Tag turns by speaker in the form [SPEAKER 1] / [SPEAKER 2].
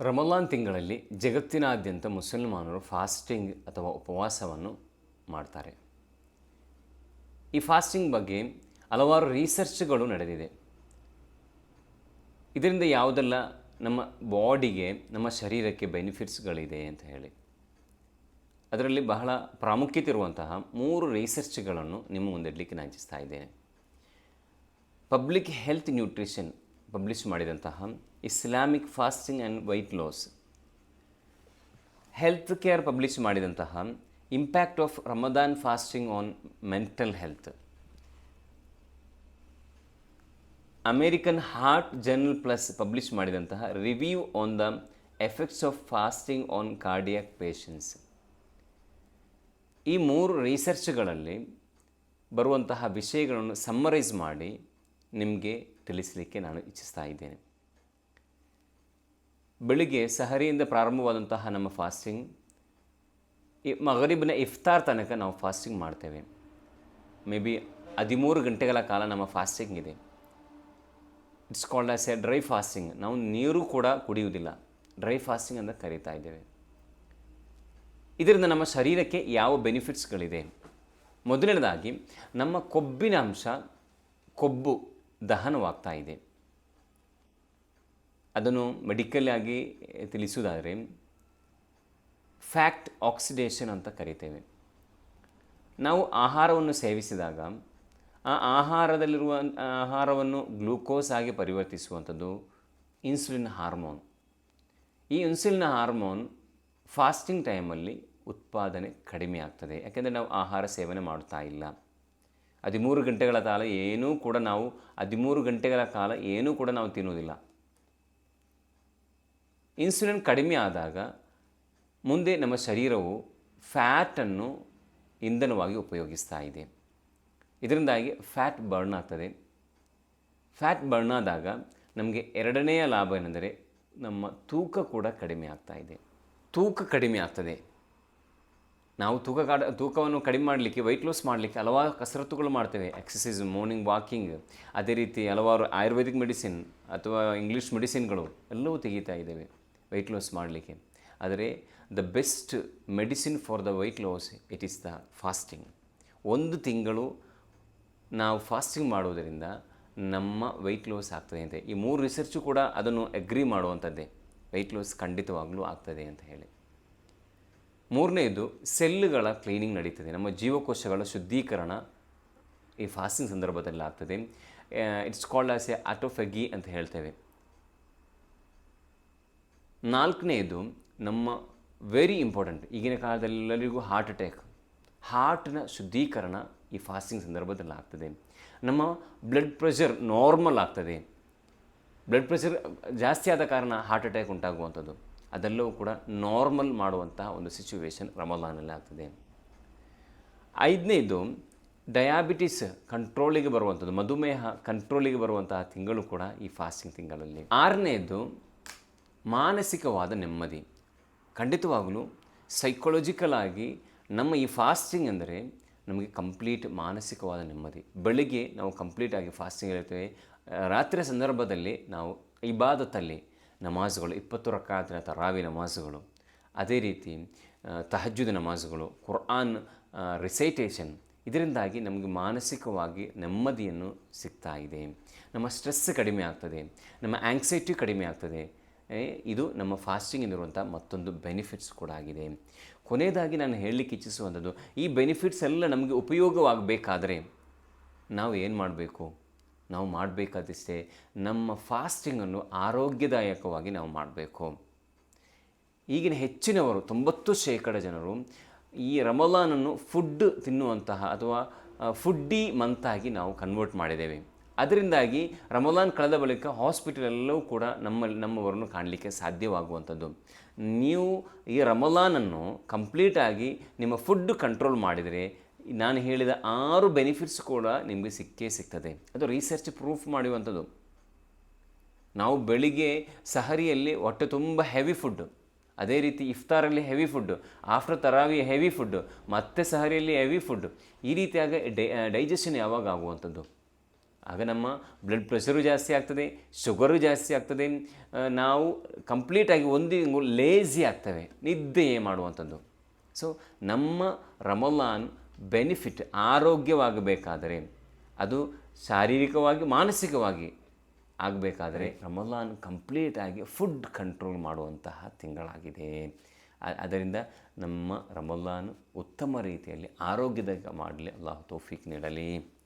[SPEAKER 1] ರಮಲಾನ್ ತಿಂಗಳಲ್ಲಿ ಜಗತ್ತಿನಾದ್ಯಂತ ಮುಸಲ್ಮಾನರು ಫಾಸ್ಟಿಂಗ್ ಅಥವಾ ಉಪವಾಸವನ್ನು ಮಾಡ್ತಾರೆ. ಈ ಫಾಸ್ಟಿಂಗ್ ಬಗ್ಗೆ ಹಲವಾರು ರಿಸರ್ಚ್ಗಳು ನಡೆದಿದೆ. ಇದರಿಂದ ಯಾವುದೆಲ್ಲ, ನಮ್ಮ ಬಾಡಿಗೆ, ನಮ್ಮ ಶರೀರಕ್ಕೆ ಬೆನಿಫಿಟ್ಸ್ಗಳಿದೆ ಅಂತ ಹೇಳಿ. ಅದರಲ್ಲಿ ಬಹಳ ಪ್ರಾಮುಖ್ಯತೆ ಇರುವಂತಹ ಮೂರು ರಿಸರ್ಚ್ಗಳನ್ನು ನಿಮ್ಮ ಮುಂದಿಡಲಿಕ್ಕೆ ನಾನು ಇಚ್ಛಿಸ್ತಾ ಇದ್ದೇನೆ. ಪಬ್ಲಿಕ್ ಹೆಲ್ತ್ ನ್ಯೂಟ್ರಿಷನ್ ಪಬ್ಲಿಷ್ ಮಾಡಿದಂತಹ Islamic fasting and weight loss. Health care publish ಮಾಡಿದಂತಹ impact of Ramadan fasting on mental health. American Heart Journal plus publish ಮಾಡಿದಂತಹ review on the effects of fasting on cardiac patients ಈ ಮೂರು ರಿಸರ್ಚ್ಗಳಲ್ಲಿ ಬರುವಂತಹ ವಿಷಯಗಳನ್ನು summarise ಮಾಡಿ ನಿಮಗೆ ತಿಳಿಸಲಿಕ್ಕೆ ನಾನು ಇಚ್ಛಿಸ್ತಾ ಇದ್ದೇನೆ. ಬೆಳಿಗ್ಗೆ ಸಹರಿಯಿಂದ ಪ್ರಾರಂಭವಾದಂತಹ ನಮ್ಮ ಫಾಸ್ಟಿಂಗ್ ಮಗರಿಬಿನ ಇಫ್ತಾರ್ ತನಕ ನಾವು ಫಾಸ್ಟಿಂಗ್ ಮಾಡ್ತೇವೆ. ಮೇ ಬಿ ಹದಿಮೂರು ಗಂಟೆಗಳ ಕಾಲ ನಮ್ಮ ಫಾಸ್ಟಿಂಗ್ ಇದೆ. It's called as a dry fasting ನಾವು ನೀರು ಕೂಡ ಕುಡಿಯುವುದಿಲ್ಲ. ಡ್ರೈ ಫಾಸ್ಟಿಂಗ್ ಅಂತ ಕರೀತಾ ಇದ್ದೇವೆ. ಇದರಿಂದ ನಮ್ಮ ಶರೀರಕ್ಕೆ ಯಾವ ಬೆನಿಫಿಟ್ಸ್ಗಳಿದೆ? ಮೊದಲನೇದಾಗಿ, ನಮ್ಮ ಕೊಬ್ಬಿನ ಅಂಶ ಕೊಬ್ಬು ದಹನವಾಗ್ತಾ ಇದೆ. ಅದನ್ನು ಮೆಡಿಕಲ್ ಆಗಿ ತಿಳಿಸುವುದಾದರೆ ಫ್ಯಾಕ್ಟ್ ಆಕ್ಸಿಡೇಷನ್ ಅಂತ ಕರಿತೇವೆ. ನಾವು ಆಹಾರವನ್ನು ಸೇವಿಸಿದಾಗ, ಆ ಆಹಾರದಲ್ಲಿರುವ ಆಹಾರವನ್ನು ಗ್ಲೂಕೋಸ್ ಆಗಿ ಪರಿವರ್ತಿಸುವಂಥದ್ದು ಇನ್ಸುಲಿನ್ ಹಾರ್ಮೋನ್ ಈ ಇನ್ಸುಲಿನ್ ಹಾರ್ಮೋನ್ ಫಾಸ್ಟಿಂಗ್ ಟೈಮಲ್ಲಿ ಉತ್ಪಾದನೆ ಕಡಿಮೆ ಆಗ್ತದೆ. ಯಾಕೆಂದರೆ ನಾವು ಆಹಾರ ಸೇವನೆ ಮಾಡ್ತಾ ಇಲ್ಲ. ಹದಿಮೂರು ಗಂಟೆಗಳ ಕಾಲ ಏನೂ ಕೂಡ ನಾವು, ಹದಿಮೂರು ಗಂಟೆಗಳ ಕಾಲ ಏನೂ ಕೂಡ ನಾವು ತಿನ್ನುವುದಿಲ್ಲ. ಇನ್ಸುಲಿನ್ ಕಡಿಮೆ ಆದಾಗ ಮುಂದೆ ನಮ್ಮ ಶರೀರವು ಫ್ಯಾಟನ್ನು ಇಂಧನವಾಗಿ ಉಪಯೋಗಿಸ್ತಾ ಇದೆ. ಇದರಿಂದಾಗಿ ಫ್ಯಾಟ್ ಬರ್ನ್ ಆಗ್ತದೆ. ಫ್ಯಾಟ್ ಬರ್ನ್ ಆದಾಗ ನಮಗೆ ಎರಡನೆಯ ಲಾಭ ಏನೆಂದರೆ ನಮ್ಮ ತೂಕ ಕೂಡ ಕಡಿಮೆ ಆಗ್ತಾ ಇದೆ. ತೂಕ ಕಡಿಮೆ ಆಗ್ತದೆ. ನಾವು ತೂಕ ಕಾಡ, ತೂಕವನ್ನು ಕಡಿಮೆ ಮಾಡಲಿಕ್ಕೆ ವೈಟ್ ಲಾಸ್ ಮಾಡಲಿಕ್ಕೆ ಹಲವಾರು ಕಸರತ್ತುಗಳು ಮಾಡ್ತೇವೆ. ಎಕ್ಸಸೈಸ್ ಮಾರ್ನಿಂಗ್ ವಾಕಿಂಗ್ ಅದೇ ರೀತಿ ಹಲವಾರು ಆಯುರ್ವೇದಿಕ್ ಮೆಡಿಸಿನ್ ಅಥವಾ ಇಂಗ್ಲೀಷ್ ಮೆಡಿಸಿನ್ಗಳು ಎಲ್ಲವೂ ತೆಗೀತಾ ಇದ್ದೇವೆ. ವೆಯ್ಟ್ ಲಾಸ್ ಮಾಡಲಿಕ್ಕೆ. ಆದರೆ the best medicine for the weight loss it is the fasting ಒಂದು ತಿಂಗಳು ನಾವು ಫಾಸ್ಟಿಂಗ್ ಮಾಡುವುದರಿಂದ ನಮ್ಮ ವೆಯ್ಟ್ ಲಾಸ್ ಆಗ್ತದೆ ಅಂತ. ಈ ಮೂರು ರಿಸರ್ಚು ಕೂಡ ಅದನ್ನು ಅಗ್ರಿ ಮಾಡುವಂಥದ್ದೇ. ವೆಯ್ಟ್ ಲಾಸ್ ಖಂಡಿತವಾಗಲೂ ಆಗ್ತದೆ ಅಂತ ಹೇಳಿ. ಮೂರನೇದು ಸೆಲ್ಲುಗಳ ಕ್ಲೀನಿಂಗ್ ನಡೀತದೆ. ನಮ್ಮ ಜೀವಕೋಶಗಳ ಶುದ್ಧೀಕರಣ ಈ ಫಾಸ್ಟಿಂಗ್ ಸಂದರ್ಭದಲ್ಲಿ ಆಗ್ತದೆ. It's called as a autophagy ಅಂತ ಹೇಳ್ತೇವೆ. ನಾಲ್ಕನೇದು ನಮ್ಮ ವೆರಿ ಇಂಪಾರ್ಟೆಂಟ್ ಈಗಿನ ಕಾಲದಲ್ಲಿ ಎಲ್ಲರಿಗೂ ಹಾರ್ಟ್ ಅಟ್ಯಾಕ್ ಹಾರ್ಟ್ನ ಶುದ್ಧೀಕರಣ ಈ ಫಾಸ್ಟಿಂಗ್ ಸಂದರ್ಭದಲ್ಲಿ ಆಗ್ತದೆ. ನಮ್ಮ ಬ್ಲಡ್ ಪ್ರೆಷರ್ ನಾರ್ಮಲ್ ಆಗ್ತದೆ. ಬ್ಲಡ್ ಪ್ರೆಷರ್ ಜಾಸ್ತಿ ಆದ ಕಾರಣ ಹಾರ್ಟ್ ಅಟ್ಯಾಕ್ ಉಂಟಾಗುವಂಥದ್ದು. ಅದೆಲ್ಲವೂ ಕೂಡ ನಾರ್ಮಲ್ ಮಾಡುವಂತಹ ಒಂದು ಸಿಚುವೇಶನ್ ರಮಲಾನಲ್ಲಿ ಆಗ್ತದೆ. ಐದನೇದು ಡಯಾಬಿಟಿಸ್ ಕಂಟ್ರೋಲಿಗೆ ಬರುವಂಥದ್ದು, ಮಧುಮೇಹ ಕಂಟ್ರೋಲಿಗೆ ಬರುವಂತಹ ತಿಂಗಳು ಕೂಡ ಈ ಫಾಸ್ಟಿಂಗ್ ತಿಂಗಳಲ್ಲಿ. ಆರನೇದು ಮಾನಸಿಕವಾದ ನೆಮ್ಮದಿ. ಖಂಡಿತವಾಗಲೂ ಸೈಕೊಲಜಿಕಲ್ ಆಗಿ ನಮ್ಮ ಈ ಫಾಸ್ಟಿಂಗ್ ಅಂದರೆ ನಮಗೆ ಕಂಪ್ಲೀಟ್ ಮಾನಸಿಕವಾದ ನೆಮ್ಮದಿ. ಬೆಳಿಗ್ಗೆ ನಾವು ಕಂಪ್ಲೀಟಾಗಿ ಫಾಸ್ಟಿಂಗ್ ಇರ್ತೇವೆ ರಾತ್ರಿ ಸಂದರ್ಭದಲ್ಲಿ ನಾವು ಇಬಾದತ್ತಲ್ಲಿ ನಮಾಜುಗಳು, ಇಪ್ಪತ್ತು ರಕಾತಿನ ತರಾವಿ ನಮಾಜುಗಳು. ಅದೇ ರೀತಿ ತಹಜ್ಜುದ ನಮಾಜುಗಳು ಕುರ್ಆನ್ ರಿಸೈಟೇಷನ್ ಇದರಿಂದಾಗಿ ನಮಗೆ ಮಾನಸಿಕವಾಗಿ ನೆಮ್ಮದಿಯನ್ನು ಸಿಗ್ತಾ ಇದೆ. ನಮ್ಮ ಸ್ಟ್ರೆಸ್ ಕಡಿಮೆ ಆಗ್ತದೆ. ನಮ್ಮ ಆ್ಯಂಗ್ಸೈಟಿ ಕಡಿಮೆ ಆಗ್ತದೆ. ಇದು ನಮ್ಮ ಫಾಸ್ಟಿಂಗಿನಿರುವಂಥ ಮತ್ತೊಂದು ಬೆನಿಫಿಟ್ಸ್ ಕೂಡ ಆಗಿದೆ. ಕೊನೆಯದಾಗಿ ನಾನು ಹೇಳಲಿಕ್ಕೆ ಇಚ್ಛಿಸುವಂಥದ್ದು, ಈ ಬೆನಿಫಿಟ್ಸ್ ಎಲ್ಲ ನಮಗೆ ಉಪಯೋಗವಾಗಬೇಕಾದರೆ ನಾವು ಏನು ಮಾಡಬೇಕು? ನಾವು ಮಾಡಬೇಕಾದಿಷ್ಟೇ ನಮ್ಮ ಫಾಸ್ಟಿಂಗನ್ನು ಆರೋಗ್ಯದಾಯಕವಾಗಿ ನಾವು ಮಾಡಬೇಕು. ಈಗಿನ ಹೆಚ್ಚಿನವರು, ತೊಂಬತ್ತು ಶೇಕಡ ಜನರು ಈ ರಮಲಾನನ್ನು ಫುಡ್ ತಿನ್ನುವಂತಹ ಅಥವಾ ಫುಡ್ಡಿ ಮಂತಾಗಿ ನಾವು ಕನ್ವರ್ಟ್ ಮಾಡಿದ್ದೇವೆ. ಅದರಿಂದಾಗಿ ರಮಲಾನ್ ಕಳೆದ ಬಳಿಕ ಹಾಸ್ಪಿಟಲ್ ಎಲ್ಲವೂ ಕೂಡ ನಮ್ಮಲ್ಲಿ ನಮ್ಮವರನ್ನು ಕಾಣಲಿಕ್ಕೆ ಸಾಧ್ಯವಾಗುವಂಥದ್ದು. ನೀವು ಈ ರಮಲಾನನ್ನು ಕಂಪ್ಲೀಟಾಗಿ ನಿಮ್ಮ ಫುಡ್ ಕಂಟ್ರೋಲ್ ಮಾಡಿದರೆ ನಾನು ಹೇಳಿದ ಆರು ಬೆನಿಫಿಟ್ಸ್ ಕೂಡ ನಿಮಗೆ ಸಿಕ್ಕೇ ಸಿಗ್ತದೆ. ಅದು ರಿಸರ್ಚ್ ಪ್ರೂಫ್ ಮಾಡುವಂಥದ್ದು ನಾವು ಬೆಳಿಗ್ಗೆ ಸಹರಿಯಲ್ಲಿ ಹೊಟ್ಟೆ ತುಂಬ ಹೆವಿ ಫುಡ್ ಅದೇ ರೀತಿ ಇಫ್ತಾರಲ್ಲಿ ಹೆವಿ ಫುಡ್ಡು ಆಫ್ಟರ್ ತರಾವಿ ಹೆವಿ ಫುಡ್ಡು ಮತ್ತೆ ಸಹರಿಯಲ್ಲಿ ಹೆವಿ ಫುಡ್ಡು ಈ ರೀತಿಯಾಗಿ ಡೈ ಡೈಜೆಷನ್ ಯಾವಾಗ ಆಗುವಂಥದ್ದು? ಆಗ ನಮ್ಮ ಬ್ಲಡ್ ಪ್ರೆಷರು ಜಾಸ್ತಿ ಆಗ್ತದೆ ಶುಗರು ಜಾಸ್ತಿ ಆಗ್ತದೆ. ನಾವು ಕಂಪ್ಲೀಟಾಗಿ ಒಂದು ಲೇಝಿ ಆಗ್ತವೆ, ನಿದ್ದೆ ಮಾಡುವಂಥದ್ದು. ಸೊ ನಮ್ಮ ರಮಲಾನ್ ಬೆನಿಫಿಟ್ ಆರೋಗ್ಯವಾಗಬೇಕಾದರೆ, ಅದು ಶಾರೀರಿಕವಾಗಿ, ಮಾನಸಿಕವಾಗಿ ಆಗಬೇಕಾದರೆ ರಮಲಾನ್ ಕಂಪ್ಲೀಟಾಗಿ ಫುಡ್ ಕಂಟ್ರೋಲ್ ಮಾಡುವಂತಹ ತಿಂಗಳಾಗಿದೆ. ಅದರಿಂದ ನಮ್ಮ ರಮಲಾನ್ ಉತ್ತಮ ರೀತಿಯಲ್ಲಿ ಆರೋಗ್ಯದ ಮಾಡಲಿ, ಅಲ್ಲಾಹ್ ತೋಫಿಕ್ ನೀಡಲಿ.